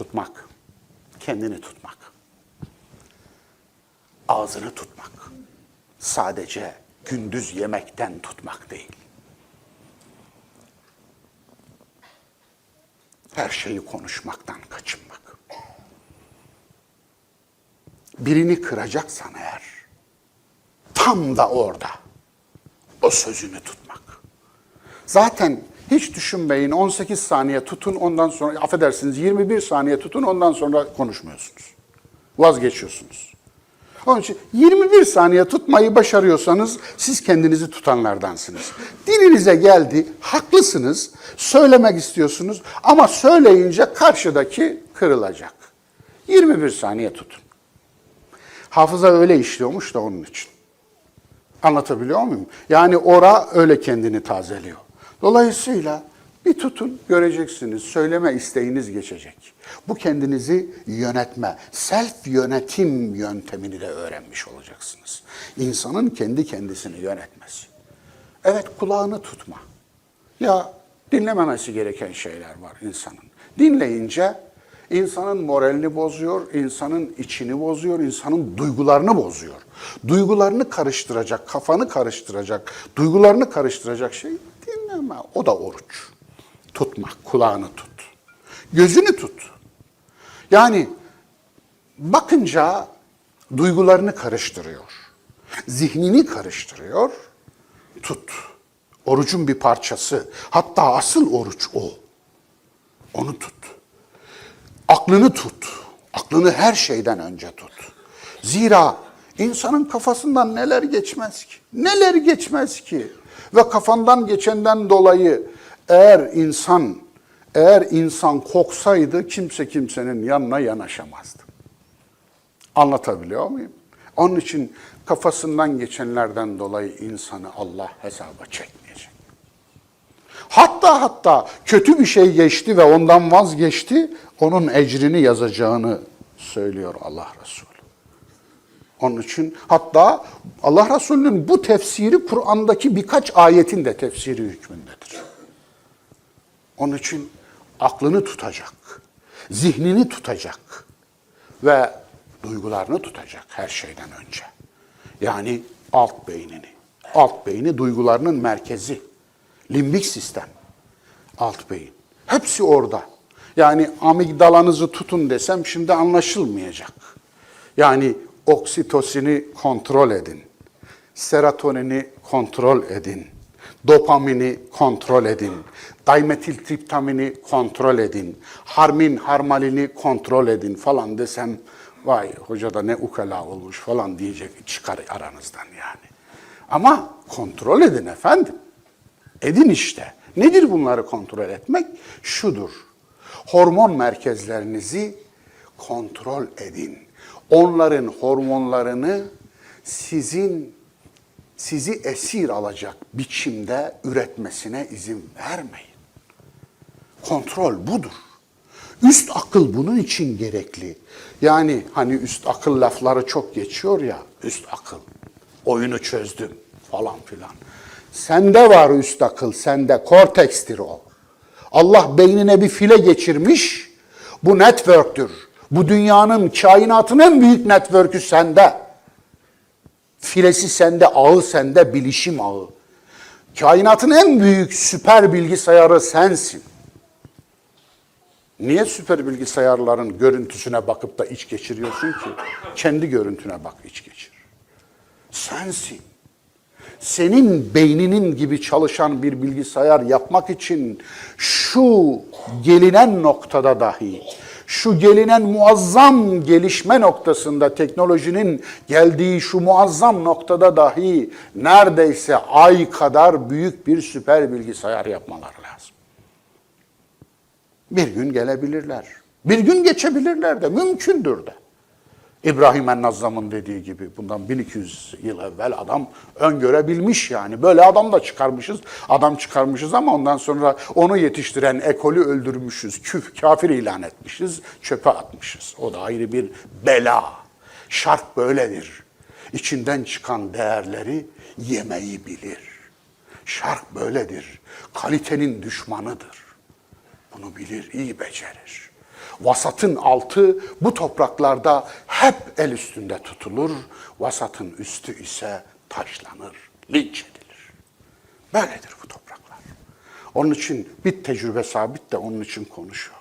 Tutmak. Kendini tutmak. Ağzını tutmak. Sadece gündüz yemekten tutmak değil. Her şeyi konuşmaktan kaçınmak. Birini kıracaksan eğer, tam da orada o sözünü tutmak. Zaten hiç düşünmeyin 18 saniye tutun ondan sonra affedersiniz 21 saniye tutun ondan sonra konuşmuyorsunuz. Vazgeçiyorsunuz. Onun için 21 saniye tutmayı başarıyorsanız siz kendinizi tutanlardansınız. Dilinize geldi, haklısınız, söylemek istiyorsunuz ama söyleyince karşıdaki kırılacak. 21 saniye tutun. Hafıza öyle işliyormuş da onun için. Anlatabiliyor muyum? Yani ora öyle kendini tazeliyor. Dolayısıyla bir tutun göreceksiniz. Söyleme isteğiniz geçecek. Bu kendinizi yönetme, self yönetim yöntemini de öğrenmiş olacaksınız. İnsanın kendi kendisini yönetmesi. Evet kulağını tutma. Ya dinlememesi gereken şeyler var insanın. Dinleyince insanın moralini bozuyor, insanın içini bozuyor, insanın duygularını bozuyor. Duygularını karıştıracak, kafanı karıştıracak, duygularını karıştıracak şey dinleme. O da oruç. Tutmak, kulağını tut. Gözünü tut. Yani bakınca duygularını karıştırıyor. Zihnini karıştırıyor. Tut. Orucun bir parçası. Hatta asıl oruç o. Onu tut. Aklını tut. Aklını her şeyden önce tut. Zira insanın kafasından neler geçmez ki? Neler geçmez ki? Ve kafandan geçenden dolayı eğer insan eğer insan koksaydı kimse kimsenin yanına yanaşamazdı. Anlatabiliyor muyum? Onun için kafasından geçenlerden dolayı insanı Allah hesaba çekmeyecek. Hatta hatta kötü bir şey geçti ve ondan vazgeçti, onun ecrini yazacağını söylüyor Allah Resulü. Onun için hatta Allah Resulü'nün bu tefsiri Kur'an'daki birkaç ayetin de tefsiri hükmündedir. Onun için aklını tutacak, zihnini tutacak ve duygularını tutacak her şeyden önce. Yani alt beynini. Alt beyni duygularının merkezi. Limbik sistem. Alt beyin. Hepsi orada. Yani amigdalanızı tutun desem şimdi anlaşılmayacak. Yani oksitosini kontrol edin. Serotonini kontrol edin. Dopamini kontrol edin. Dimetiltriptamini kontrol edin. Harmin harmalini kontrol edin falan desem vay hoca da ne ukala olmuş falan diyecek çıkar aranızdan yani. Ama kontrol edin efendim. Edin işte. Nedir bunları kontrol etmek? Şudur. Hormon merkezlerinizi kontrol edin. Onların hormonlarını sizin sizi esir alacak biçimde üretmesine izin vermeyin. Kontrol budur. Üst akıl bunun için gerekli. Yani hani üst akıl lafları çok geçiyor ya, üst akıl. Oyunu çözdüm falan filan. Sende var üst akıl, sende kortekstir o. Allah beynine bir file geçirmiş, bu network'tür. Bu dünyanın, kainatın en büyük network'ü sende. Filesi sende, ağı sende, bilişim ağı. Kainatın en büyük süper bilgisayarı sensin. Niye süper bilgisayarların görüntüsüne bakıp da iç geçiriyorsun ki? Kendi görüntüne bak iç geçir. Sensin. Senin beyninin gibi çalışan bir bilgisayar yapmak için şu gelinen noktada dahi, şu gelinen muazzam gelişme noktasında teknolojinin geldiği şu muazzam noktada dahi neredeyse ay kadar büyük bir süper bilgisayar yapmaları lazım. Bir gün gelebilirler. Bir gün geçebilirler de mümkündür de. İbrahim en-Nazzam'ın dediği gibi bundan 1200 yıl evvel adam öngörebilmiş yani. Böyle adam da çıkarmışız, adam çıkarmışız ama ondan sonra onu yetiştiren ekolü öldürmüşüz, küf, kafir ilan etmişiz, çöpe atmışız. O da ayrı bir bela. Şark böyledir. İçinden çıkan değerleri yemeyi bilir. Şark böyledir. Kalitenin düşmanıdır. Bunu bilir, iyi becerir. Vasatın altı bu topraklarda hep el üstünde tutulur. Vasatın üstü ise taşlanır, linç edilir. Böyledir bu topraklar. Onun için bir tecrübe sabit de onun için konuşuyor.